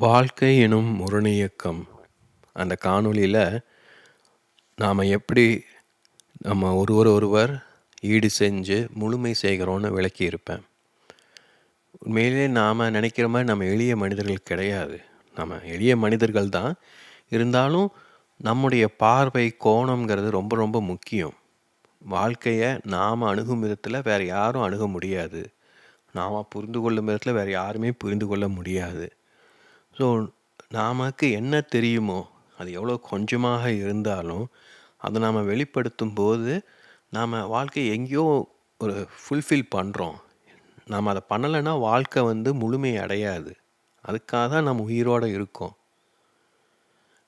வாழ்க்கை எனும் முரணியக்கம். அந்த காணொளியில் நாம் எப்படி நம்ம ஒருவர் ஒருவர் ஈடு செஞ்சு முழுமை செய்கிறோன்னு விளக்கியிருப்பேன் உண்மையிலே நாம் நினைக்கிற மாதிரி நம்ம எளிய மனிதர்கள் கிடையாது. நம்ம எளிய மனிதர்கள் தான். இருந்தாலும் நம்முடைய பார்வை கோணம்ங்கிறது ரொம்ப ரொம்ப முக்கியம். வாழ்க்கையை நாம் அணுகும் விதத்தில் வேறு யாரும் அணுக முடியாது. நாம் புரிந்து கொள்ளும் விதத்தில் வேறு யாருமே புரிந்து கொள்ள முடியாது. ஸோ நமக்கு என்ன தெரியுமோ அது எவ்வளோ கொஞ்சமாக இருந்தாலும் அதை நாம் வெளிப்படுத்தும் போது நாம் வாழ்க்கையை எங்கேயோ ஒரு ஃபுல்ஃபில் பண்ணுறோம் நாம் அதை பண்ணலைன்னா வாழ்க்கை வந்து முழுமை அடையாது. அதுக்காக தான் நம்ம உயிரோடு இருக்கோம்.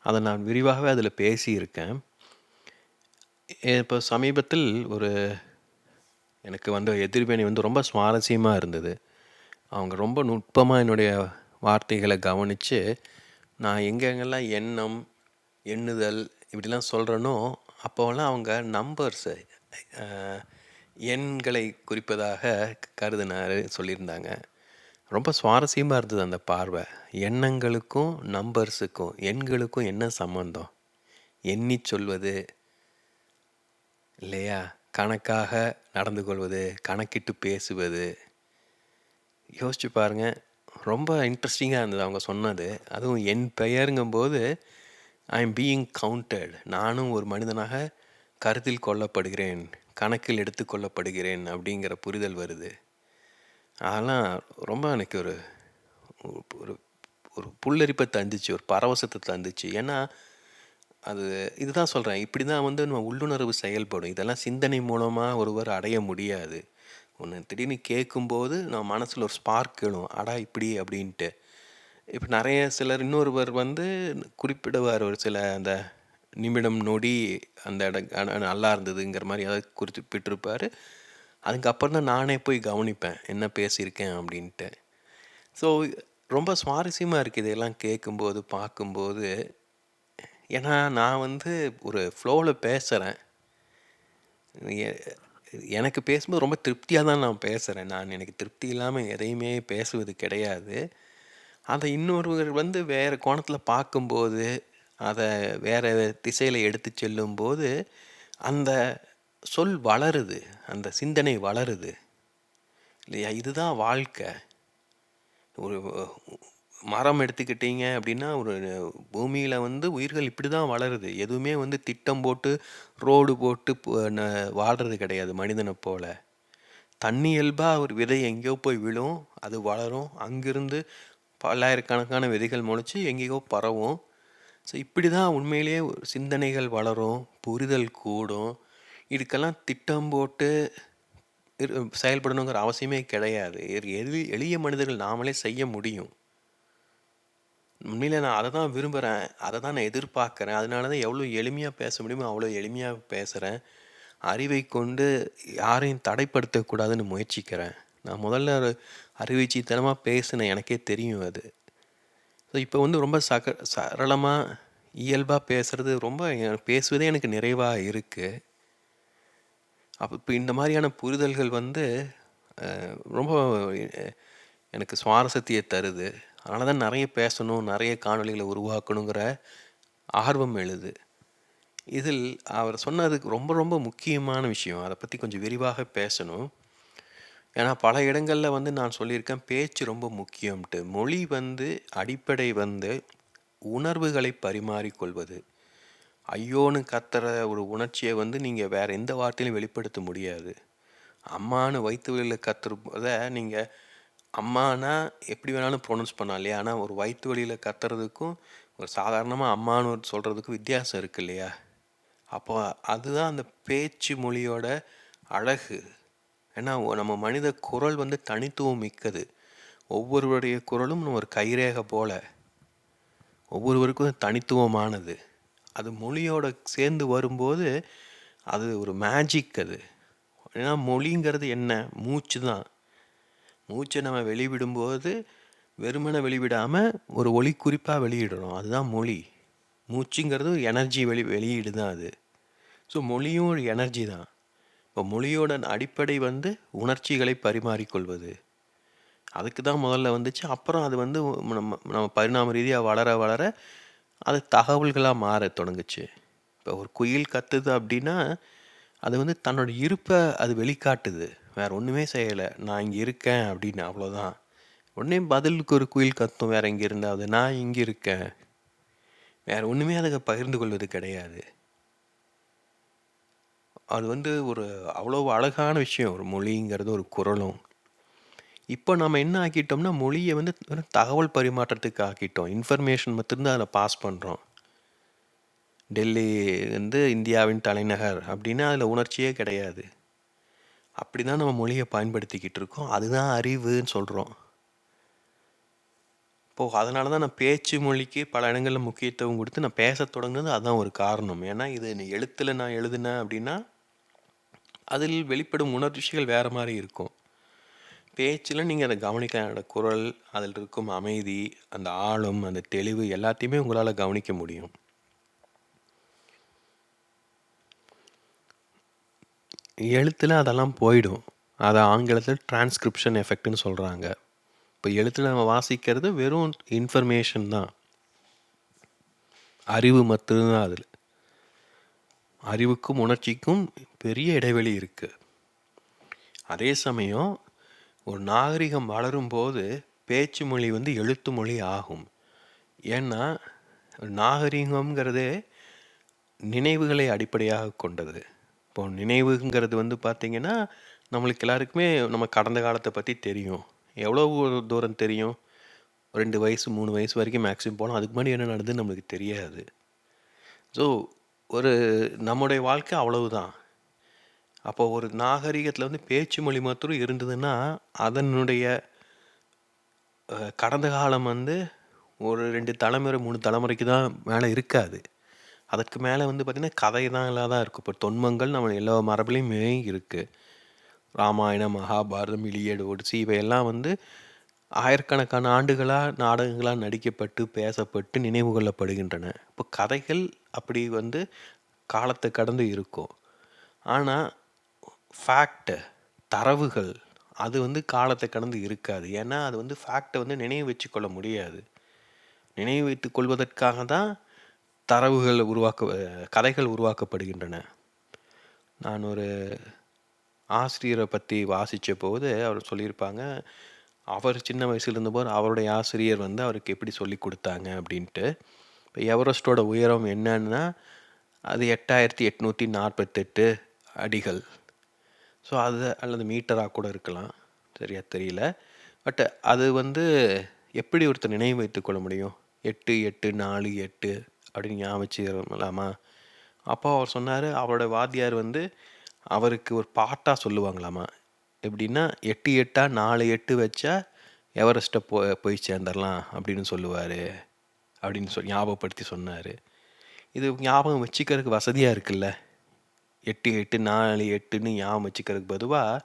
அதை நான் விரிவாகவே அதில் பேசியிருக்கேன். இப்போ சமீபத்தில் ஒரு எனக்கு வந்து எதிர்வினை வந்து ரொம்ப சுவாரஸ்யமாக இருந்தது. அவங்க ரொம்ப நுட்பமாக என்னுடைய வார்த்தைகளை கவனித்து நான் எங்கெங்கெல்லாம் எண்ணம் எண்ணுதல் இப்படிலாம் சொல்கிறேனோ அப்போல்லாம் அவங்க நம்பர்ஸு எண்களை குறிப்பதாக கருதினார் சொல்லியிருந்தாங்க. ரொம்ப சுவாரஸ்யமாக இருந்தது அந்த பார்வை. எண்ணங்களுக்கும் நம்பர்ஸுக்கும் எண்களுக்கும் என்ன சம்மந்தம் எண்ணி சொல்வது இல்லையா? கணக்காக நடந்து கொள்வது கணக்கிட்டு பேசுவது. யோசிச்சு பாருங்கள் ரொம்ப இன்ட்ரெஸ்டிங்காக இருந்தது அவங்க சொன்னது. அதுவும் என் பெயருங்கும்போது ஐ எம் பீயிங் கவுண்டட் நானும் ஒரு மனிதனாக கருத்தில் கொள்ளப்படுகிறேன் கணக்கில் எடுத்துக்கொள்ளப்படுகிறேன் அப்படிங்கிற புரிதல் வருது. அதெல்லாம் ரொம்ப எனக்கு ஒரு ஒரு ஒரு புல்லரிப்பை தந்துச்சு ஒரு பரவசத்தை தந்துச்சு. ஏன்னா அது இதுதான் சொல்கிறேன் இப்படி தான் வந்து நம்ம உள்ளுணர்வு செயல்படும். இதெல்லாம் சிந்தனை மூலமாக ஒருவர் அடைய முடியாது. ஒன்று திடீர்னு கேட்கும்போது நம்ம மனசில் ஒரு ஸ்பார்க் எழும். அடா இப்படி அப்படின்ட்டு. இப்போ நிறைய சிலர் இன்னொருவர் வந்து குறிப்பிடுவார் ஒரு சில அந்த நிமிடம் நொடி அந்த இடம் நல்லா இருந்ததுங்கிற மாதிரி ஏதாவது குறிப்பிட்டிருப்பார். அதுக்கப்புறம் தான் நானே போய் கவனிப்பேன். என்ன பேசியிருக்கேன் அப்படின்ட்டு. ஸோ ரொம்ப சுவாரஸ்யமாக இருக்குது இதெல்லாம் கேட்கும்போது பார்க்கும்போது. ஏன்னா நான் வந்து ஒரு ஃப்ளோவில் பேசுகிறேன் எனக்கு பேசும்போது ரொம்ப திருப்தியாக தான் நான் பேசுகிறேன் நான் எனக்கு திருப்தி இல்லாமல் எதையுமே பேசுவது கிடையாது. அதை இன்னொருவர் வந்து வேறு கோணத்தில் பார்க்கும்போது அதை வேறு திசையில் எடுத்து செல்லும்போது அந்த சொல் வளருது. அந்த சிந்தனை வளருது. இல்லையா? இதுதான் வாழ்க்கை. ஒரு மரம் எடுத்துக்கிட்டீங்க அப்படின்னா ஒரு பூமியில் வந்து உயிர்கள் இப்படி தான் வளருது. எதுவுமே வந்து திட்டம் போட்டு ரோடு போட்டு வாழ்கிறது கிடையாது மனிதனை போல். தண்ணி இயல்பாக ஒரு விதை எங்கேயோ போய் விழும் அது வளரும். அங்கிருந்து பல்லாயிரக்கணக்கான விதைகள் முளைச்சி எங்கேயோ பரவும். ஸோ இப்படி தான் உண்மையிலேயே சிந்தனைகள் வளரும் புரிதல் கூடும். இதுக்கெல்லாம் திட்டம் போட்டு செயல்படணுங்கிற அவசியமே கிடையாது. எளி எளிய மனிதர்கள் நாமளே செய்ய முடியும். உண்மையில நான் அதை தான் விரும்புகிறேன் அதை தான் நான் எதிர்பார்க்குறேன். அதனால தான் எவ்வளோ எளிமையாக பேச முடியுமோ அவ்வளோ எளிமையாக பேசுகிறேன் அறிவை கொண்டு யாரையும் தடைப்படுத்தக்கூடாதுன்னு முயற்சிக்கிறேன். நான் முதல்ல ஒரு அறிவிச்சித்தனமாக பேசினேன். எனக்கே தெரியும் அது. ஸோ இப்போ வந்து ரொம்ப சக சரளமாக இயல்பாக பேசுகிறது ரொம்ப பேசுவதே எனக்கு நிறைவாக இருக்குது அப்போ இப்போ இந்த மாதிரியான புரிதல்கள் வந்து ரொம்ப எனக்கு சுவாரஸ்யத்தையே தருது. அதனால தான் நிறைய பேசணும் நிறைய காணொலிகளை உருவாக்கணுங்கிற ஆர்வம் எழுது. இதில் அவர் சொன்னதுக்கு ரொம்ப ரொம்ப முக்கியமான விஷயம். அதை பற்றி கொஞ்சம் விரிவாக பேசணும். ஏன்னா பல இடங்களில் வந்து நான் சொல்லியிருக்கேன் பேச்சு ரொம்ப முக்கியம்ட்டு. மொழி வந்து அடிப்படை வந்து உணர்வுகளை பரிமாறிக்கொள்வது. ஐயோன்னு கத்துற ஒரு உணர்ச்சியை வந்து நீங்கள் வேறு எந்த வார்த்தையிலும் வெளிப்படுத்த முடியாது. அம்மானு வயிற்று வழியில் கத்துறத நீங்கள் அம்மானா எப்படி வேணாலும் ப்ரொனவுன்ஸ் பண்ணலாம் இல்லையா? ஆனால் ஒரு வயிற்று வழியில் கத்துறதுக்கும் ஒரு சாதாரணமாக அம்மானு சொல்கிறதுக்கும் வித்தியாசம் இருக்குது இல்லையா? அப்போ அதுதான் அந்த பேச்சு மொழியோட அழகு. ஏன்னா நம்ம மனித குரல் வந்து தனித்துவம் மிக்கது. ஒவ்வொருவருடைய குரலும் ஒரு கைரேகை போல. ஒவ்வொருவருக்கும் தனித்துவமானது. அது மொழியோட சேர்ந்து வரும்போது அது ஒரு மேஜிக் அது. ஏன்னா மொழிங்கிறது என்ன? மூச்சு தான் மூச்சை நம்ம வெளிவிடும்போது வெறுமனை வெளிவிடாமல் ஒரு ஒளி குறிப்பாக வெளியிடுறோம் அதுதான் மொழி. மூச்சுங்கிறது எனர்ஜி வெளி வெளியீடு தான் அது. ஸோ மொழியும் ஒரு எனர்ஜி தான். இப்போ மொழியோட அடிப்படை வந்து உணர்ச்சிகளை பரிமாறிக்கொள்வது. அதுக்கு தான் முதல்ல வந்துச்சு. அப்புறம் அது வந்து நம்ம நம்ம பரிணாம ரீதியாக வளர வளர அது தகவல்களாக மாற தொடங்குச்சு. இப்போ ஒரு குயில் கத்துது அப்படின்னா அது வந்து தன்னோட இருப்பை அது வெளிக்காட்டுது. வேறு ஒன்றுமே செய்யலை. நான் இங்கே இருக்கேன் அப்படின்னு அவ்வளோதான் உடனே பதிலுக்கு ஒரு குயில் கத்தும் வேற இருந்தால் இருந்தாவது நான் இங்கே இருக்கேன். வேறு ஒன்றுமே அதை பகிர்ந்து கொள்வது கிடையாது. அது வந்து ஒரு அவ்வளோ அழகான விஷயம். ஒரு மொழிங்கிறது ஒரு குரலும் இப்போ நம்ம என்ன ஆக்கிட்டோம்னா மொழியை வந்து தகவல் பரிமாற்றத்துக்கு ஆக்கிட்டோம். இன்ஃபர்மேஷன் மட்டும்தான் அதில் பாஸ் பண்ணுறோம் டெல்லி வந்து இந்தியாவின் தலைநகர் அப்படின்னா அதில் உணர்ச்சியே கிடையாது. அப்படி தான் நம்ம மொழியை பயன்படுத்திக்கிட்டு இருக்கோம். அதுதான் அறிவுன்னு சொல்கிறோம் இப்போது அதனால தான் நான் பேச்சு மொழிக்கு பல இடங்களில் முக்கியத்துவம் கொடுத்து நான் பேச தொடங்குனது அதுதான் ஒரு காரணம். ஏன்னா இது நீ எழுத்தில் நான் எழுதினேன் அப்படின்னா அதில் வெளிப்படும் உணர்ச்சிகள் வேறு மாதிரி இருக்கும். பேச்சில் நீங்கள் அதை கவனிக்க என்னோடய குரல் அதில் இருக்கும் அமைதி அந்த ஆழம் அந்த தெளிவு எல்லாத்தையுமே உங்களால் கவனிக்க முடியும். எழுத்தில் அதெல்லாம் போயிடும். அதை ஆங்கிலத்தில் டிரான்ஸ்கிரிப்ஷன் எஃபெக்ட்னு சொல்கிறாங்க இப்போ எழுத்தில் நம்ம வாசிக்கிறது வெறும் இன்ஃபர்மேஷன் தான். அறிவு மட்டும்தான் அதில். அறிவுக்கும் உணர்ச்சிக்கும் பெரிய இடைவெளி இருக்குது அதே சமயம் ஒரு நாகரிகம் வளரும்போது பேச்சு மொழி வந்து எழுத்து மொழி ஆகும். ஏன்னா நாகரிகம்ங்கிறதே நினைவுகளை அடிப்படையாக கொண்டது. இப்போ நினைவுங்கிறது வந்து பார்த்திங்கன்னா நம்மளுக்கு எல்லாருக்குமே நம்ம கடந்த காலத்தை பற்றி தெரியும். எவ்வளோ தூரம் தெரியும்? ரெண்டு வயசு மூணு வயசு வரைக்கும் மேக்ஸிமம் போகலாம் அதுக்கு முன்னாடி என்ன நடந்ததுன்னு நம்மளுக்கு தெரியாது. ஸோ ஒரு நம்முடைய வாழ்க்கை அவ்வளவுதான். அப்போ ஒரு நாகரிகத்தில் வந்து பேச்சு மொழி மாத்திரம் இருந்ததுன்னா அதனுடைய கடந்த காலம் வந்து ஒரு ரெண்டு தலைமுறை மூணு தலைமுறைக்கு தான் மேலே இருக்காது. அதற்கு மேலே வந்து பார்த்திங்கன்னா கதை தான் எல்லாம் தான் இருக்கும் இப்போ தொன்மங்கள் நம்ம எல்லா மரபுலையுமே இருக்குது ராமாயணம் மகாபாரதம் இலியடு ஒடிசி இவையெல்லாம் வந்து ஆயிரக்கணக்கான ஆண்டுகளாக நாடகங்களாக நடிக்கப்பட்டு பேசப்பட்டு நினைவு கொள்ளப்படுகின்றன. இப்போ கதைகள் அப்படி வந்து காலத்தை கடந்து இருக்கும். ஆனால் ஃபேக்ட் தரவுகள் அது வந்து காலத்தை கடந்து இருக்காது. ஏன்னா அது வந்து ஃபேக்டை வந்து நினைவு வச்சுக்கொள்ள முடியாது. நினைவு வைத்துக் கொள்வதற்காக தான் தரவுகள் உருவாக்க கதைகள் உருவாக்கப்படுகின்றன. நான் ஒரு ஆசிரியரை பற்றி வாசித்த போது அவர் சொல்லியிருப்பாங்க அவர் சின்ன வயசுல இருந்தபோது அவருடைய ஆசிரியர் வந்து அவருக்கு எப்படி சொல்லி கொடுத்தாங்க அப்படின்ட்டு. இப்போ எவரெஸ்டோட உயரம் என்னன்னா அது எட்டாயிரத்தி எட்நூற்றி நாற்பத்தெட்டு அடிகள். ஸோ அது அல்லது மீட்டராக கூட இருக்கலாம். சரியாக தெரியல. பட் அது வந்து எப்படி ஒருத்தர் நினைவு வைத்துக்கொள்ள முடியும்? எட்டு எட்டு நாலு எட்டு. அப்படின்னு ஞாபகம் அப்பா அப்போ அவர் சொன்னார் அவரோட வாத்தியார் வந்து அவருக்கு ஒரு பாட்டாக சொல்லுவாங்களாமா? எப்படின்னா எட்டு எட்டாக நாலு எட்டு வச்சா எவரெஸ்ட்டை போ போய் சேர்ந்துடலாம் அப்படின்னு சொல்லுவார். அப்படின்னு சொல்லி ஞாபகப்படுத்தி சொன்னார். இது ஞாபகம் வச்சுக்கிறதுக்கு வசதியாக இருக்குல்ல? எட்டு எட்டு நாலு எட்டுன்னு ஞாபகம் வச்சுக்கிறதுக்கு பதுவாக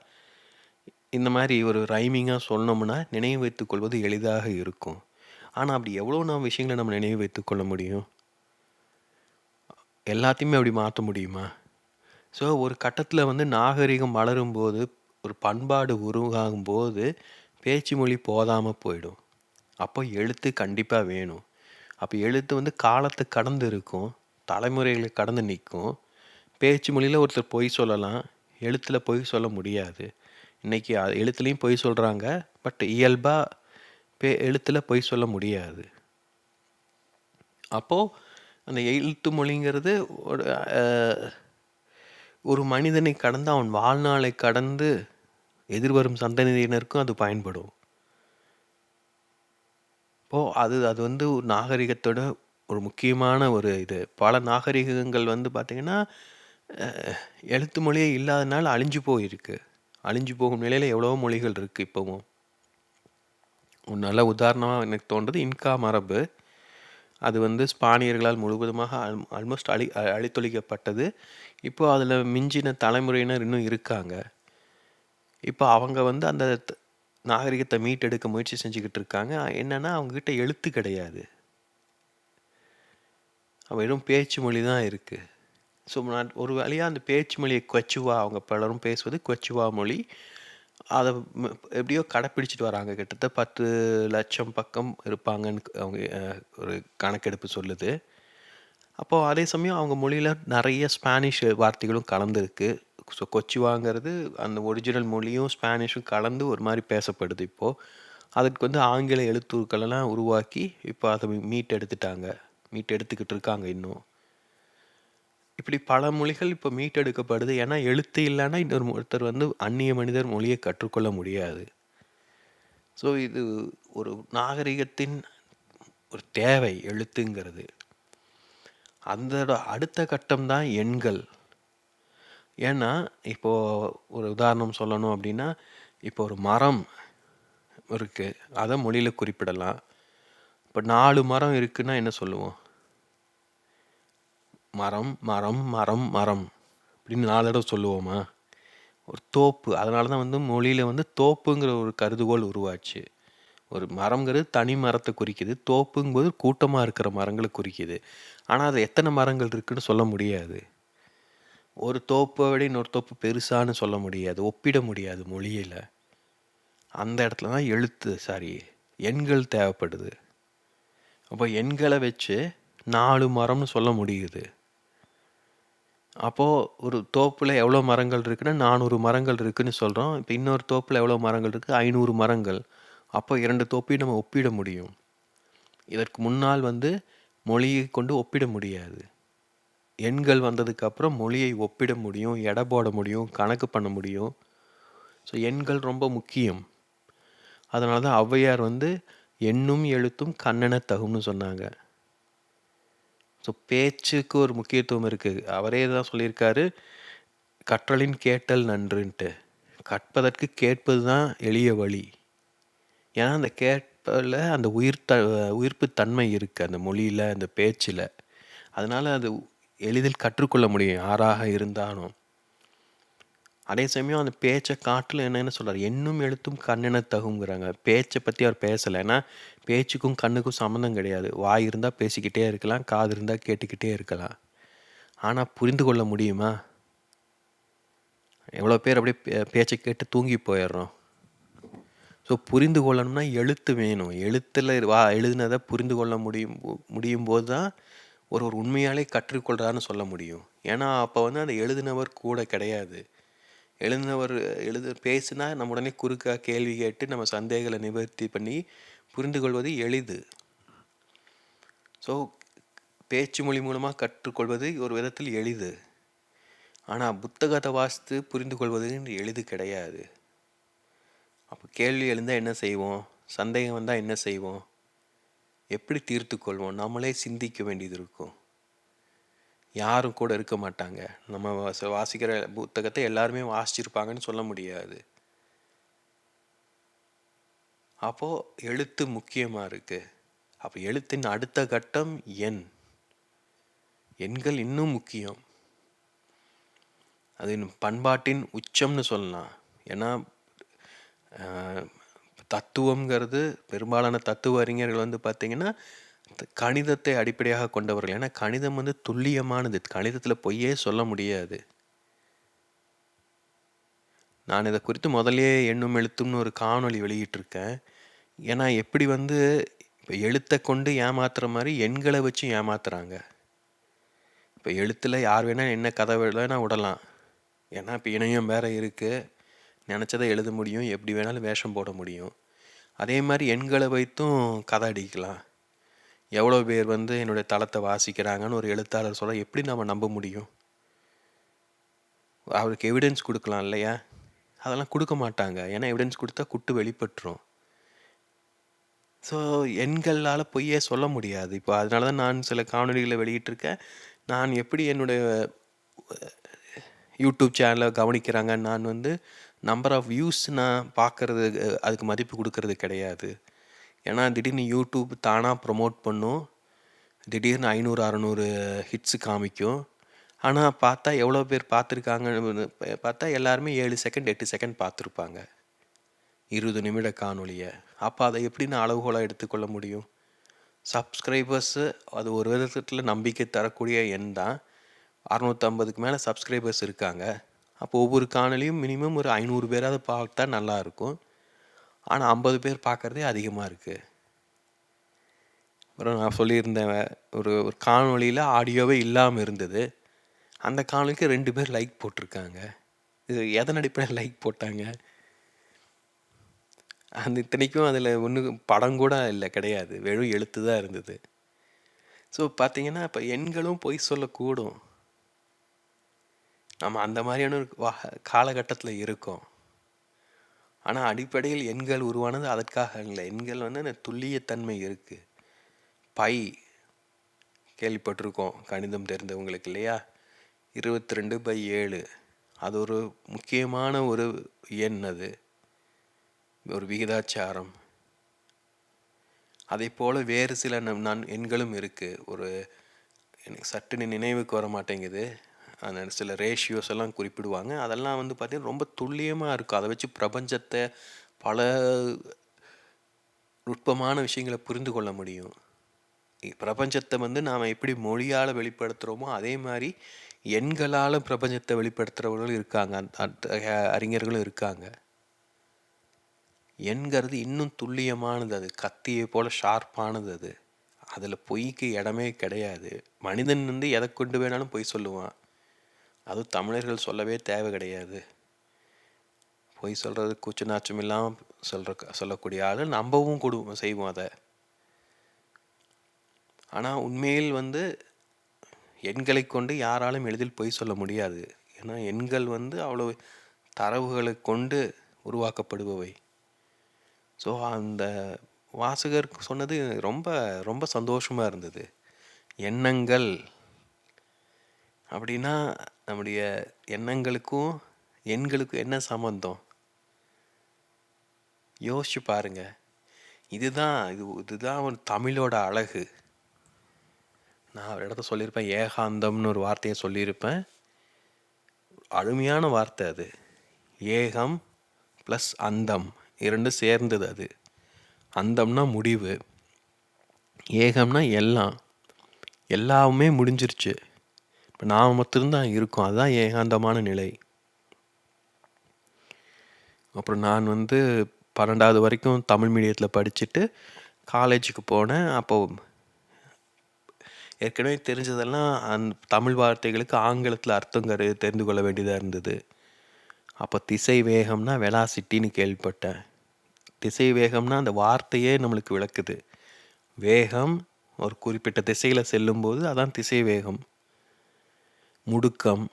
இந்த மாதிரி ஒரு ரைமிங்காக சொன்னோம்னா நினைவு வைத்துக் கொள்வது எளிதாக இருக்கும். ஆனால் அப்படி எவ்வளோ நாம் விஷயங்களை நம்ம நினைவு வைத்துக் கொள்ள முடியும்? எல்லாத்தையுமே அப்படி மாற்ற முடியுமா? ஸோ ஒரு கட்டத்தில் வந்து நாகரிகம் வளரும்போது ஒரு பண்பாடு உருவாகும் போது பேச்சு மொழி போதாமல் போயிடும். அப்போ எழுத்து கண்டிப்பாக வேணும். அப்போ எழுத்து வந்து காலத்து கடந்து இருக்கும் தலைமுறைகளை கடந்து நிற்கும். பேச்சு மொழியில் ஒருத்தர் பொய் சொல்லலாம் எழுத்தில் பொய் சொல்ல முடியாது. இன்றைக்கி எழுத்துலேயும் பொய் சொல்கிறாங்க பட் இயல்பாக பே எழுத்தில் பொய் சொல்ல முடியாது. அப்போது அந்த எழுத்து மொழிங்கிறது ஒரு ஒரு மனிதனை கடந்து அவன் வாழ்நாளை கடந்து எதிர்வரும் சந்ததியினருக்கும் அது பயன்படும். இப்போது அது அது வந்து ஒரு நாகரிகத்தோட ஒரு முக்கியமான ஒரு இது. பல நாகரிகங்கள் வந்து பார்த்திங்கன்னா எழுத்து மொழியே இல்லாதனால அழிஞ்சு போயிருக்கு. அழிஞ்சு போகும் நிலையில் எவ்வளவோ மொழிகள் இருக்குது இப்போவும். ஒரு நல்ல உதாரணமாக எனக்கு தோன்றது இன்கா மரபு. அது வந்து ஸ்பானியர்களால் முழுவதுமாக ஆல்மோஸ்ட் அழி அழித்தொழிக்கப்பட்டது. இப்போது அதில் மிஞ்சின தலைமுறையினர் இன்னும் இருக்காங்க. இப்போ அவங்க வந்து அந்த த- நாகரிகத்தை மீட்டெடுக்க முயற்சி செஞ்சுக்கிட்டு இருக்காங்க. என்னன்னா அவங்கக்கிட்ட எழுத்து கிடையாது. வெறும் பேச்சு மொழி தான் இருக்குது ஸோ நான் ஒரு வழியாக அந்த பேச்சு மொழியை கொச்சுவா அவங்க பலரும் பேசுவது கொச்சுவா மொழி. அதை எப்படியோ கடைப்பிடிச்சிட்டு வராங்க. கிட்டத்தட்ட பத்து லட்சம் பக்கம் இருப்பாங்கன்னு அவங்க ஒரு கணக்கெடுப்பு சொல்லுது. அப்போது அதே சமயம் அவங்க மொழியில் நிறைய ஸ்பானிஷ் வார்த்தைகளும் கலந்துருக்கு ஸோ கொச்சி வாங்கிறது அந்த ஒரிஜினல் மொழியும், ஸ்பானிஷும் கலந்து ஒரு மாதிரி பேசப்படுது இப்போது அதுக்கு வந்து ஆங்கில எழுத்துக்களெல்லாம் உருவாக்கி, இப்போ அதை மீட் எடுத்துட்டாங்க மீட் எடுத்துக்கிட்டு இருக்காங்க இன்னும். இப்படி பல மொழிகள் இப்போ மீட்டெடுக்கப்படுது. ஏன்னா, எழுத்து இல்லைன்னா இன்னொரு ஒருத்தர் வந்து அந்நிய மனிதர் மொழியை கற்றுக்கொள்ள முடியாது. ஸோ இது ஒரு நாகரிகத்தின் ஒரு தேவை எழுத்துங்கிறது. அந்த அடுத்த கட்டம் தான் எண்கள். ஏன்னா, இப்போது ஒரு உதாரணம் சொல்லணும் அப்படின்னா, இப்போ ஒரு மரம் இருக்குது அதை மொழியில் குறிப்பிடலாம். இப்போ நாலு மரம் இருக்குன்னா என்ன சொல்லுவோம்? மரம், மரம், மரம், மரம் அப்படின்னு நாலு தடவை சொல்லுவோமா? ஒரு தோப்பு. அதனால தான் வந்து மொழியில் வந்து தோப்புங்கிற ஒரு கருதுகோள் உருவாச்சு. ஒரு மரம்ங்கிறது தனி மரத்தை குறிக்குது. தோப்புங்கும்போது கூட்டமாக இருக்கிற மரங்களை குறிக்குது. ஆனால் அது எத்தனை மரங்கள் இருக்குன்னு சொல்ல முடியாது. ஒரு தோப்பை விட இன்னொரு தோப்பு பெருசான்னு சொல்ல முடியாது. ஒப்பிட முடியாது மொழியில் அந்த இடத்துல தான் எழுத்து சாரி எண்கள் தேவைப்படுது. அப்போ எண்களை வச்சு நாலு மரம்னு சொல்ல முடியுது. அப்போது ஒரு தோப்பில் எவ்வளோ மரங்கள் இருக்குன்னா, 400 மரங்கள் இருக்குன்னு சொல்கிறோம் இப்போ இன்னொரு தோப்பில் எவ்வளோ மரங்கள் இருக்குது ஐநூறு மரங்கள். அப்போ இரண்டு தோப்பையும் நம்ம ஒப்பிட முடியும். இதற்கு முன்னால் வந்து மொழியை கொண்டு ஒப்பிட முடியாது. எண்கள் வந்ததுக்கப்புறம் மொழியை ஒப்பிட முடியும், எடை போட முடியும், கணக்கு பண்ண முடியும். ஸோ எண்கள் ரொம்ப முக்கியம். அதனால தான் ஔவையார் வந்து "எண்ணும் எழுத்தும் கண்ணனை தகும்னு" சொன்னாங்க. ஸோ பேச்சுக்கு ஒரு முக்கியத்துவம் இருக்குது அவரே தான் சொல்லியிருக்காரு, "கற்றலின் கேட்டல் நன்றுன்ட்டு." கற்பதற்கு கேட்பது தான் எளிய வழி. ஏன்னா, அந்த கேட்பில் அந்த உயிர் த உயிர்ப்பு தன்மை இருக்குது அந்த மொழியில் அந்த பேச்சில் அதனால் அது எளிதில் கற்றுக்கொள்ள முடியும் யாராக இருந்தாலும். அதே சமயம் அந்த பேச்சை காட்டில் என்னென்னு சொல்கிறார் "எண்ணும் எழுத்தும் கண்ணென தகுங்கிறாங்க பேச்சை பற்றி அவர் பேசலை ஏன்னா, பேச்சுக்கும் கண்ணுக்கும் சம்மந்தம் கிடையாது. வாய் இருந்தால் பேசிக்கிட்டே இருக்கலாம், காது இருந்தால் கேட்டுக்கிட்டே இருக்கலாம். ஆனால் புரிந்து கொள்ள முடியுமா? எவ்வளோ பேர் அப்படியே பே கேட்டு தூங்கி போயிடுறோம் ஸோ புரிந்து கொள்ளணும்னா எழுத்து வேணும். எழுத்தில் வா எழுதுனதை புரிந்து கொள்ள முடியும் முடியும் போது தான் ஒரு ஒரு உண்மையாலே கற்றுக்கொள்கிறான்னு சொல்ல முடியும். ஏன்னா, அப்போ வந்து அந்த எழுதினவர் கூட கிடையாது. எழுதினவர் எழுத பேசினா நம்ம உடனே குறுக்காக கேள்வி கேட்டு நம்ம சந்தேகங்களை நிவர்த்தி பண்ணி புரிந்து கொள்வது எளிது. ஸோ பேச்சு மொழி மூலமாக கற்றுக்கொள்வது ஒரு விதத்தில் எளிது. ஆனால் புத்தகத்தை வாசித்து புரிந்து கொள்வது எளிது கிடையாது. அப்போ கேள்வி எழுந்தால் என்ன செய்வோம்? சந்தேகம் வந்தால் என்ன செய்வோம்? எப்படி தீர்த்து கொள்வோம்? நம்மளே சிந்திக்க வேண்டியது இருக்கும். யாரும் கூட இருக்க மாட்டாங்க. நம்ம வாச வாசிக்கிற புத்தகத்தை எல்லாருமே வாசிச்சிருப்பாங்கன்னு சொல்ல முடியாது. அப்போ எழுத்து முக்கியமா இருக்கு. அப்போ எழுத்தின் அடுத்த கட்டம் எண். எண்கள் இன்னும் முக்கியம். அது பண்பாட்டின் உச்சம்னு சொல்லலாம். ஏன்னா, தத்துவங்கிறது தத்துவம்ங்கிறது பெரும்பாலான தத்துவ அறிஞர்கள் வந்து பார்த்திங்கன்னா கணிதத்தை அடிப்படையாக கொண்டவர்கள். ஏன்னா, கணிதம் வந்து துல்லியமானது. கணிதத்தில் பொய்யே சொல்ல முடியாது. நான் இதை குறித்து முதலே எண்ணும் எழுத்தும்னு ஒரு காணொளி வெளியிட்டிருக்கேன். ஏன்னா, எப்படி வந்து இப்போ எழுத்தை கொண்டு ஏமாத்துற மாதிரி எண்களை வச்சு ஏமாத்துறாங்க. இப்போ எழுத்தில் யார் வேணால் என்ன கதை வேணால் விடலாம். ஏன்னா, இப்போ இணையம் வேறு இருக்குது நினச்சதை எழுத முடியும். எப்படி வேணாலும் வேஷம் போட முடியும். அதே மாதிரி எண்களை வைத்தும் கதை அடிக்கலாம். எவ்வளோ பேர் வந்து என்னுடைய தளத்தை வாசிக்கிறாங்கன்னு ஒரு எழுத்தாளர் சொல்ல எப்படி நம்ம நம்ப முடியும்? அவருக்கு எவிடன்ஸ் கொடுக்கலாம் இல்லையா? அதெல்லாம் கொடுக்க மாட்டாங்க. ஏன்னா, எவிடன்ஸ் கொடுத்தா குட்டு வெளிப்பட்டுரும். ஸோ எண்களால் பொய்யே சொல்ல முடியாது. இப்போ அதனால தான் நான் சில காணொலிகளை வெளியிட்டிருக்கேன். நான் எப்படி என்னுடைய யூடியூப் சேனலை கவனிக்கிறாங்க, நான் வந்து நம்பர் ஆஃப் வியூஸ் நான் பார்க்கறது அதுக்கு மதிப்பு கொடுக்கறது கிடையாது. ஏன்னா, திடீர்னு யூடியூப் தானாக ப்ரொமோட் பண்ணும். திடீர்னு ஐநூறு அறநூறு ஹிட்ஸு காமிக்கும். ஆனால் பார்த்தா எவ்வளோ பேர் பார்த்துருக்காங்கன்னு பார்த்தா எல்லாருமே ஏழு செகண்ட், எட்டு செகண்ட் பார்த்துருப்பாங்க. 20 நிமிட காணொலியை அப்போ அதை எப்படி நான் அளவுகோலாக எடுத்துக்கொள்ள முடியும்? சப்ஸ்கிரைபர்ஸு அது ஒரு விதத்தில் நம்பிக்கை தரக்கூடிய எண் தான். அறநூற்றம்பதுக்கு மேலே சப்ஸ்கிரைபர்ஸ் இருக்காங்க. அப்போ ஒவ்வொரு காணொலியும் மினிமம் ஒரு ஐநூறு பேராவது பார்த்தா நல்லாயிருக்கும் ஆனால் ஐம்பது பேர் பார்க்குறதே அதிகமாக இருக்குது அப்புறம் நான் சொல்லியிருந்தேன் ஒரு ஒரு காணொளியில் ஆடியோவே இல்லாமல் இருந்தது. அந்த காணொலிக்கு ரெண்டு பேர் லைக் போட்டிருக்காங்க. இது எதன் அடிப்படையில் லைக் போட்டாங்க? அந்த இத்தனைக்கும் அதில் ஒன்றும் படம் கூட இல்லை கிடையாது. வெறும் எழுத்து தான் இருந்தது. ஸோ பார்த்தீங்கன்னா இப்போ எண்களும் பொய் சொல்லக்கூடும். நம்ம அந்த மாதிரியான ஒரு வா காலகட்டத்தில் இருக்கோம். ஆனால் அடிப்படையில் எண்கள் உருவானது அதற்காக இல்லை எண்கள் வந்து அந்த துல்லியத்தன்மை இருக்குது பை கேள்விப்பட்டிருக்கோம் கணிதம் தெரிந்தவங்களுக்கு இல்லையா? இருபத்தி ரெண்டு பை ஏழு. அது ஒரு முக்கியமான ஒரு எண் அது. ஒரு விகிதாச்சாரம். அதே போல் வேறு சில நம் நான் எண்களும் இருக்குது ஒரு எனக்கு சட்டுன்னு நினைவுக்கு வர மாட்டேங்குது அந்த சில ரேஷியோஸ் எல்லாம் குறிப்பிடுவாங்க. அதெல்லாம் வந்து பார்த்திங்கன்னா ரொம்ப துல்லியமாக இருக்கும். அதை வச்சு பிரபஞ்சத்தை பல நுட்பமான விஷயங்களை புரிந்து கொள்ள முடியும். பிரபஞ்சத்தை வந்து நாம் எப்படி மொழியால் வெளிப்படுத்துகிறோமோ அதே மாதிரி எண்களால் பிரபஞ்சத்தை வெளிப்படுத்துகிறவர்களும் இருக்காங்க. அறிஞர்களும் இருக்காங்க. எண்கிறது இன்னும் துல்லியமானது அது. கத்தியை போல் ஷார்ப்பானது அது. அதில் பொய்க்கு இடமே கிடையாது. மனிதன் வந்து எதை கொண்டு வேணாலும் பொய் சொல்லுவான். அதுவும் தமிழர்கள் சொல்லவே தேவை கிடையாது. பொய் சொல்கிறது கூச்ச நாச்சம் இல்லாமல் சொல்கிற சொல்லக்கூடிய ஆள் நம்பவும் கொடு செய்வோம் அதை. ஆனால் உண்மையில் வந்து எண்களை கொண்டு யாராலும் எளிதில் பொய் சொல்ல முடியாது. ஏன்னா எண்கள் வந்து அவ்வளோ தரவுகளை கொண்டு உருவாக்கப்படுபவை. ஸோ அந்த வாசகர் சொன்னது ரொம்ப ரொம்ப சந்தோஷமாக இருந்தது. எண்ணங்கள் அப்படின்னா நம்முடைய எண்ணங்களுக்கும் எண்களுக்கும் என்ன சம்மந்தம் யோசிச்சு பாருங்க. இதுதான் இது இதுதான் ஒரு தமிழோட அழகு. நான் ஒரு இடத்த சொல்லியிருப்பேன் ஏகாந்தம்னு ஒரு வார்த்தையை சொல்லியிருப்பேன். அருமையான வார்த்தை அது. ஏகம் ப்ளஸ் அந்தம் இரண்டும் சேர்ந்தது அது. அந்தம்னா முடிவு. ஏகம்னா எல்லாம். எல்லாமே முடிஞ்சிருச்சு. இப்போ நாம் மட்டும்தான் இருக்கோம். அதுதான் ஏகாந்தமான நிலை. அப்புறம் நான் வந்து பன்னெண்டாவது வரைக்கும் தமிழ் மீடியத்தில் படிச்சுட்டு காலேஜுக்கு போனேன். அப்போ ஏற்கனவே தெரிஞ்சதெல்லாம் அந் தமிழ் வார்த்தைகளுக்கு ஆங்கிலத்தில் அர்த்தம் கரு தெரிந்து கொள்ள வேண்டியதாக இருந்தது. அப்போ திசை வேகம்னா வெலாசிட்டின்னு கேள்விப்பட்டேன். திசை வேகம்னா அந்த வார்த்தையே நம்மளுக்கு விளக்குது. வேகம் ஒரு குறிப்பிட்ட திசையில் செல்லும்போது அதான் திசை வேகம். முடுக்கம்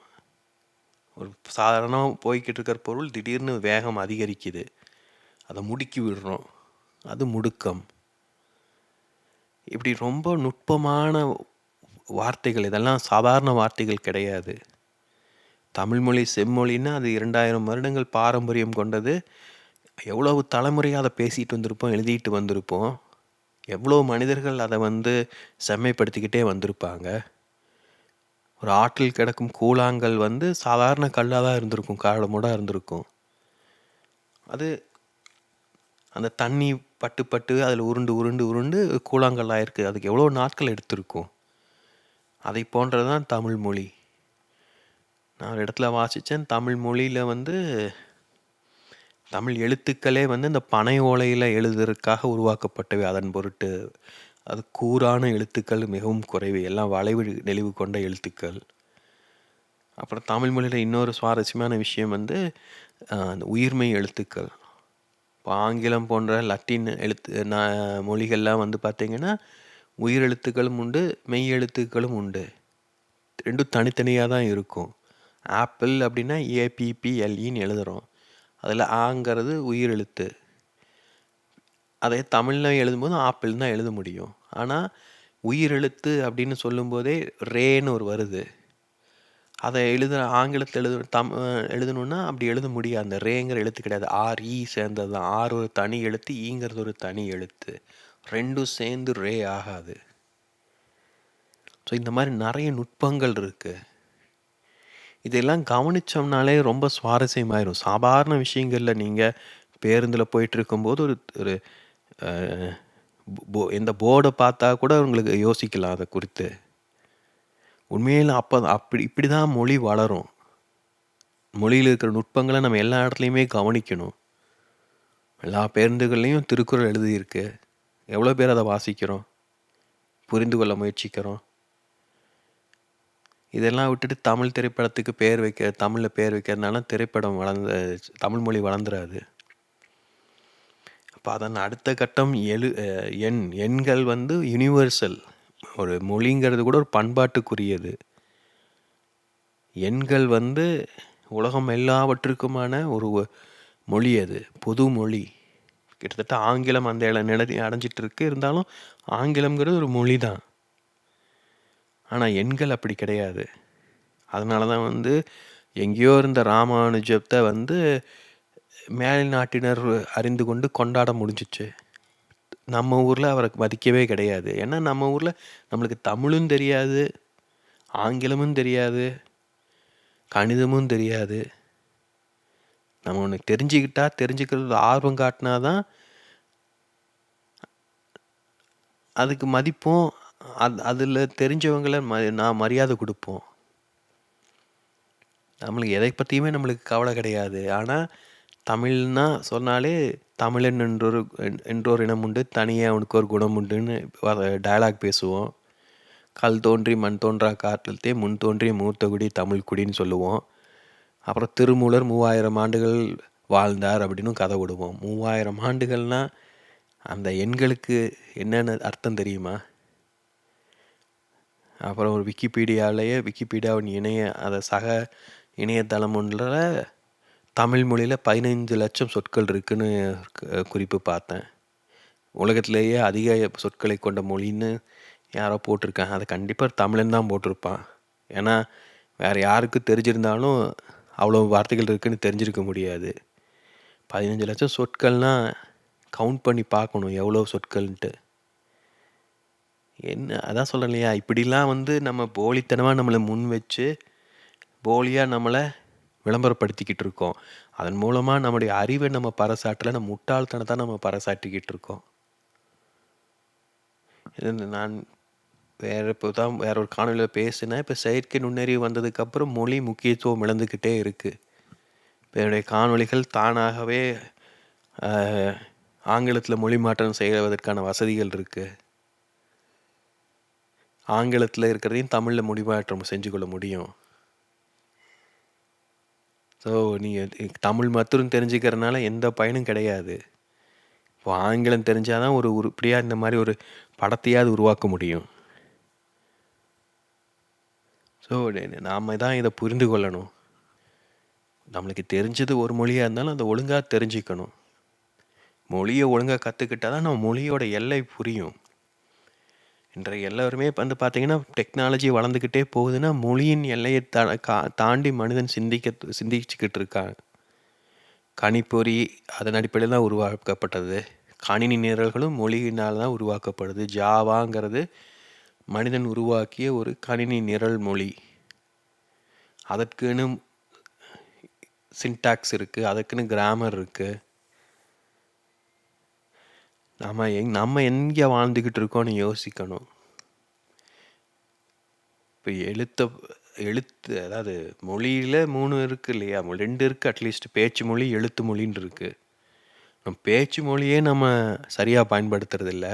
ஒரு சாதாரணமாக போய்கிட்டு இருக்கிற பொருள் திடீர்னு வேகம் அதிகரிக்குது. அதை முடுக்கி விடுறோம். அது முடுக்கம். இப்படி ரொம்ப நுட்பமான வார்த்தைகள் இதெல்லாம் சாதாரண வார்த்தைகள் கிடையாது. தமிழ்மொழி செம்மொழின்னா அது இரண்டாயிரம் வருடங்கள் பாரம்பரியம் கொண்டது. எவ்வளவு தலைமுறையாக அதை பேசிட்டு வந்திருப்போம் எழுதிட்டு வந்திருப்போம். எவ்வளோ மனிதர்கள் அதை வந்து செம்மைப்படுத்திக்கிட்டே வந்திருப்பாங்க. ஒரு ஆற்றில் கிடக்கும் கூழாங்கல் வந்து சாதாரண கல்லாக தான் இருந்திருக்கும் காலமூடாக இருந்திருக்கும். அது அந்த தண்ணி பட்டு பட்டு அதில் உருண்டு உருண்டு உருண்டு கூழாங்கல்லாக இருக்குது அதுக்கு எவ்வளோ நாட்கள் எடுத்திருக்கும். அதை போன்றது தான் தமிழ் மொழி. நான் ஒரு இடத்துல வாசித்தேன் தமிழ் மொழியில் வந்து தமிழ் எழுத்துக்களே வந்து இந்த பனை ஓலையில் எழுதுறதுக்காக உருவாக்கப்பட்டவை. அதன் பொருட்டு அது கூரான எழுத்துக்கள் மிகவும் குறைவு. எல்லாம் வளைவு நெளிவு கொண்ட எழுத்துக்கள். அப்புறம் தமிழ் மொழியில் இன்னொரு சுவாரஸ்யமான விஷயம் வந்து அந்த உயிர்மை எழுத்துக்கள். இப்போ ஆங்கிலம் போன்ற லத்தீன் எழுத்து மொழிகள்லாம் வந்து பார்த்திங்கன்னா உயிர் எழுத்துக்களும் உண்டு மெய் எழுத்துக்களும் உண்டு. ரெண்டும் தனித்தனியாக தான் இருக்கும். ஆப்பிள் அப்படின்னா ஏபிபிஎல்இன்னு எழுதுகிறோம் அதில் ஆங்கிறது உயிர் எழுத்து. அதே தமிழில் எழுதும்போது ஆப்பிள் தான் எழுத முடியும். ஆனால் உயிர் எழுத்து அப்படின்னு சொல்லும்போதே ரேன்னு ஒரு வருது. அதை எழுதுகிற ஆங்கிலத்தில் எழுது தம் எழுதணுன்னா அப்படி எழுத முடியாது. அந்த ரேங்கிற எழுத்து கிடையாது. ஆர் ஈ சேர்ந்தது தான். ஆர் ஒரு தனி எழுத்து ஈங்கிறது ஒரு தனி எழுத்து. ரெண்டும் சேர்ந்து ரே ஆகாது. ஸோ இந்த மாதிரி நிறைய நுட்பங்கள் இருக்குது இதெல்லாம் கவனித்தோம்னாலே ரொம்ப சுவாரஸ்யமாயிரும். சாதாரண விஷயங்களில் நீங்கள் பேருந்தில் போயிட்டு இருக்கும்போது ஒரு ஒரு போ இந்த போர்டை பார்த்தா கூட உங்களுக்கு யோசிக்கலாம் அதை குறித்து. உண்மையில் அப்போ அப்படி இப்படி தான் மொழி வளரும். மொழியில் இருக்கிற நுட்பங்களை நம்ம எல்லா இடத்துலையுமே கவனிக்கணும். எல்லா பேருந்துகள்லேயும் திருக்குறள் எழுதியிருக்கு. எவ்வளோ பேர் அதை வாசிக்கிறோம்? புரிந்து கொள்ள முயற்சிக்கிறோம். இதெல்லாம் விட்டுட்டு தமிழ் திரைப்படத்துக்கு பேர் வைக்க தமிழில் பேர் வைக்கிறதுனால திரைப்படம் வளர்ந்த தமிழ் மொழி வளர்ந்துடாது இப்போ அதன் அடுத்த கட்டம் எழு எண் எண்கள் வந்து யுனிவர்சல் ஒரு மொழிங்கிறது கூட ஒரு பண்பாட்டுக்குரியது. எண்கள் வந்து உலகம் எல்லாவற்றுக்குமான ஒரு மொழி அது பொது மொழி கிட்டத்தட்ட ஆங்கிலம் அந்த இடம் நிலை அடைஞ்சிட்டு இருக்கு இருந்தாலும் ஆங்கிலம்ங்கிறது ஒரு மொழி தான் ஆனால் எண்கள் அப்படி கிடையாது. அதனால தான் வந்து எங்கேயோ இருந்த ராமானுஜத்தை வந்து மேலை நாட்டினர் அறிந்து கொண்டு கொண்டாட முடிஞ்சிச்சு. நம்ம ஊரில் அவரை மதிக்கவே கிடையாது. ஏன்னா நம்ம ஊரில் நம்மளுக்கு தமிழும் தெரியாது ஆங்கிலமும் தெரியாது கணிதமும் தெரியாது. நம்ம ஒன்று தெரிஞ்சுக்கிட்டா தெரிஞ்சுக்கிறது ஆர்வம் காட்டினா தான் அதுக்கு மதிப்போம் அது அதில் தெரிஞ்சவங்கள ம நான் மரியாதை கொடுப்போம். நம்மளுக்கு எதை பற்றியுமே நம்மளுக்கு கவலை கிடையாது. ஆனால் தமிழ்னா சொன்னாலே தமிழன் என்றொரு என்- என்றோர் இனம் உண்டு தனியே அவனுக்கு ஒரு குணம் உண்டுன்னு டயலாக் பேசுவோம். கல் தோன்றி மண் தோன்றா காட்டிலே முன் தோன்றி மூர்த்த குடி தமிழ் குடின்னு சொல்லுவோம். அப்புறம் திருமூலர் மூவாயிரம் ஆண்டுகள் வாழ்ந்தார் அப்படின்னு கதை விடுவோம். மூவாயிரம் ஆண்டுகள்னா அந்த எண்களுக்கு என்னென்ன அர்த்தம் தெரியுமா? அப்புறம் ஒரு விக்கிபீடியாவிலேயே விக்கிபீடியாவின் இணைய அதை சக இணையதளம் ஒன்றில் தமிழ் மொழியில் பதினைஞ்சு லட்சம் சொற்கள் இருக்குதுன்னு குறிப்பு பார்த்தேன். உலகத்திலேயே அதிக சொற்களை கொண்ட மொழின்னு யாரோ போட்டிருக்காங்க. அதை கண்டிப்பாக தமிழன் தான் போட்டிருப்பான். ஏன்னா வேறு யாருக்கு தெரிஞ்சிருந்தாலும் அவ்வளோ வார்த்தைகள் இருக்குதுன்னு தெரிஞ்சிருக்க முடியாது. பதினஞ்சு லட்சம் சொற்கள்னால் கவுண்ட் பண்ணி பார்க்கணும் எவ்வளோ சொற்கள்ன்ட்டு. என்ன அதான் சொல்கிறேன் இல்லையா இப்படிலாம் வந்து நம்ம போலித்தனமாக நம்மளை முன் வச்சு போலியாக நம்மளை விளம்பரப்படுத்திக்கிட்டு இருக்கோம் அதன் மூலமாக நம்முடைய அறிவை நம்ம பறைசாட்டல நம்ம முட்டாள்தனத்தை நம்ம பறைசாட்டிக்கிட்டு இருக்கோம் இது நான் வேறு இப்போ தான் வேற ஒரு காணொலியில் பேசினேன். இப்போ செயற்கை நுண்ணறிவு வந்ததுக்கப்புறம் மொழி முக்கியத்துவம் இழந்துக்கிட்டே இருக்குது இப்போ என்னுடைய காணொளிகள் தானாகவே ஆங்கிலத்தில் மொழி மாற்றம் செய்வதற்கான வசதிகள் இருக்குது ஆங்கிலத்தில் இருக்கிறதையும் தமிழில் மொழிமாற்றம் செஞ்சு கொள்ள முடியும். ஸோ நீங்கள் தமிழ் மற்றும் தெரிஞ்சுக்கிறதுனால எந்த பயனும் கிடையாது. இப்போ ஆங்கிலம் தெரிஞ்சால் தான் ஒரு உருப்படியாக இந்த மாதிரி ஒரு படத்தையாவது உருவாக்க முடியும். ஸோ நாம் தான் இதை புரிந்து கொள்ளணும். நம்மளுக்கு தெரிஞ்சது ஒரு மொழியாக இருந்தாலும் அதை ஒழுங்காக தெரிஞ்சுக்கணும். மொழியை ஒழுங்காக கற்றுக்கிட்டா தான் நம்ம மொழியோட எல்லை புரியும். இன்றைய எல்லாருமே வந்து பார்த்தீங்கன்னா டெக்னாலஜி வளர்ந்துக்கிட்டே போகுதுன்னா மொழியின் எல்லையை தா கா- தாண்டி மனிதன் சிந்திக்க சிந்திச்சுக்கிட்டு இருக்கான் கணிப்பொறி அதன் அடிப்படையில் தான் உருவாக்கப்பட்டது. கணினி நிரல்களும் மொழியினால் தான் உருவாக்கப்படுது. ஜாவாங்கிறது மனிதன் உருவாக்கிய ஒரு கணினி நிரல் மொழி. அதற்குன்னு சின்டாக்ஸ் இருக்குது அதுக்குன்னு கிராமர் இருக்குது நம்ம எங் நம்ம எங்கே வாழ்ந்துக்கிட்டு இருக்கோம்னு யோசிக்கணும். இப்போ எழுத்த எழுத்து அதாவது மொழியில் மூணு இருக்குது இல்லையா? ரெண்டு இருக்குது அட்லீஸ்ட் பேச்சு மொழி எழுத்து மொழின்னு இருக்குது நம்ம பேச்சு மொழியே நம்ம சரியாக பயன்படுத்துறதில்ல.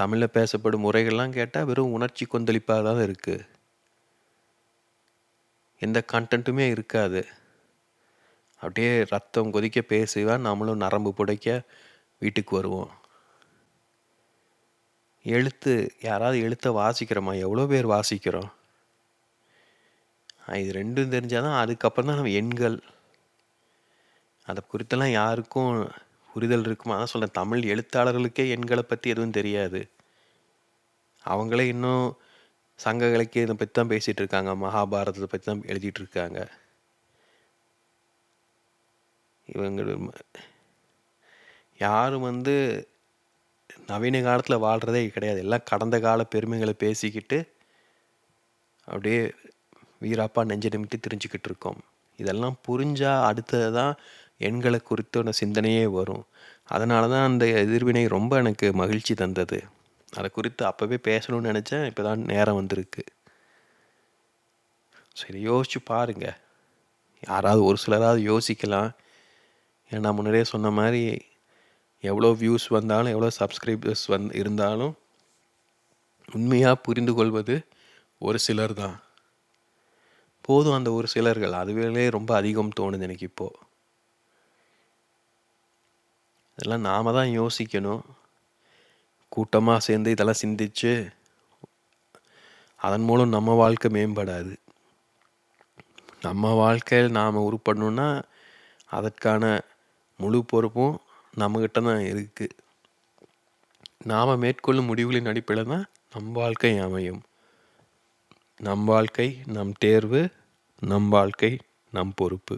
தமிழில் பேசப்படும் முறைகள்லாம் கேட்டால் வெறும் உணர்ச்சி கொந்தளிப்பாக தான் இருக்குது எந்த கண்டென்ட்டுமே இருக்காது. அப்படியே ரத்தம் கொதிக்க பேசுவேன் நம்மளும் நரம்பு புடைக்க வீட்டுக்கு வருவோம். எழுத்து யாராவது எழுத்தை வாசிக்கிறோமா? எவ்வளோ பேர் வாசிக்கிறோம்? இது ரெண்டும் தெரிஞ்சால் தான் அதுக்கப்புறம் தான் நம்ம எண்கள். அதை குறித்தெல்லாம் யாருக்கும் புரிதல் இருக்குமா? அதான் சொல்கிறேன் தமிழ் எழுத்தாளர்களுக்கே எண்களை பற்றி எதுவும் தெரியாது. அவங்களே இன்னும் சங்க இலக்கியத்தை பற்றி தான் பேசிகிட்டு இருக்காங்க. மகாபாரதத்தை பற்றி தான் எழுதிட்டு இருக்காங்க. இவங்க யாரும் வந்து நவீன காலத்தில் வாழ்கிறதே கிடையாது. எல்லாம் கடந்த கால பெருமைகளை பேசிக்கிட்டு அப்படியே வீராப்பா நெஞ்ச நிமிட்டு தெரிஞ்சுக்கிட்டு இருக்கோம். இதெல்லாம் புரிஞ்சால் அடுத்தது தான் எண்களை குறித்தான சிந்தனையே வரும். அதனால தான் அந்த எதிர்வினை ரொம்ப எனக்கு மகிழ்ச்சி தந்தது. அதை குறித்து அப்போவே பேசணும்னு நினச்சேன். இப்போ தான் நேரம் வந்திருக்கு. சரி யோசிச்சு பாருங்கள் யாராவது ஒரு சிலராவது யோசிக்கலாம். ஏன்னா நான் முன்னாடியே சொன்ன மாதிரி எவ்வளோ வியூஸ் வந்தாலும் எவ்வளோ சப்ஸ்கிரைபர்ஸ் வந் இருந்தாலும் உண்மையாக புரிந்து கொள்வது ஒரு சிலர் தான். போதும் அந்த ஒரு சிலர்கள். அதுவே ரொம்ப அதிகம் தோணுது எனக்கு இப்போது இதெல்லாம் நாம் தான் யோசிக்கணும். கூட்டமாக சேர்ந்து இதெல்லாம் சிந்திச்சு அதன் மூலம் நம்ம வாழ்க்கை மேம்படாது. நம்ம வாழ்க்கையில் நாம் உருப்படணுன்னா அதற்கான முழு பொறுப்பும் நம்மக்கிட்ட தான் இருக்குது நாம் மேற்கொள்ளும் முடிவுகளின் அடிப்படையில் தான் நம் வாழ்க்கை அமையும். நம் வாழ்க்கை நம் தேர்வு நம் வாழ்க்கை நம் பொறுப்பு.